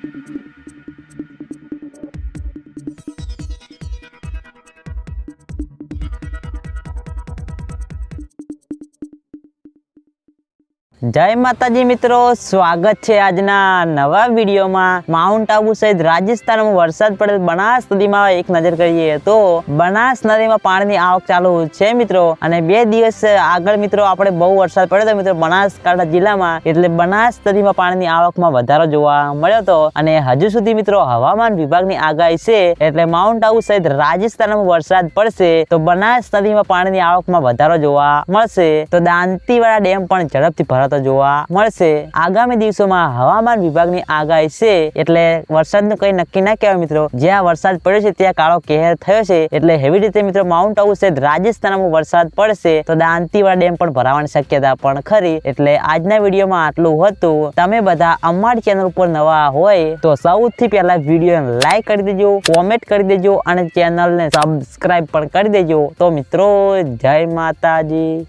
Thank you. જય માતાજી મિત્રો, સ્વાગત છે આજના નવા વિડીયોમાં. માઉન્ટ આબુ સહિત રાજસ્થાનમાં વરસાદ પડેલ બનાસ નદીમાં એક નજર કરીએ તો બનાસ નદીમાં પાણીની આવક ચાલુ છે મિત્રો. અને બે દિવસ આગળ મિત્રો આપણે બહુ વરસાદ પડ્યો હતો મિત્રો બનાસકાંઠા જિલ્લામાં, એટલે બનાસ નદીમાં પાણીની આવકમાં વધારો જોવા મળ્યો હતો. અને હજુ સુધી મિત્રો હવામાન વિભાગની આગાહી છે, એટલે માઉન્ટ આબુ સહિત રાજસ્થાનમાં વરસાદ પડશે તો બનાસ નદીમાં પાણીની આવકમાં વધારો જોવા મળશે. તો દાંતીવાડા ડેમ પણ ઝડપથી ભરાતો જોવા મળશે. આગામી દિવસોમાં હવામાન વિભાગની આગાહી છે એટલે વરસાદનું કંઈ નક્કી ના કહેવાય મિત્રો. જ્યાં વરસાદ પડ્યો છે ત્યાં કાળો કહેર થયો છે એટલે હેવી રીતે મિત્રો માઉન્ટ આબુ સહિત રાજસ્થાનમાં વરસાદ પડશે તો દાંતીવાડા ડેમ પણ ભરાવાની શક્યતા પણ ખરી. એટલે આજના વિડીયોમાં આટલું હતું. તમે બધા અમારી ચેનલ ઉપર નવા હોય તો સૌથી પહેલા વીડિયો લાઈક કરી દેજો, કોમેન્ટ કરી દેજો અને ચેનલને સબસ્ક્રાઇબ પણ કરી દેજો. તો મિત્રો, જય માતાજી.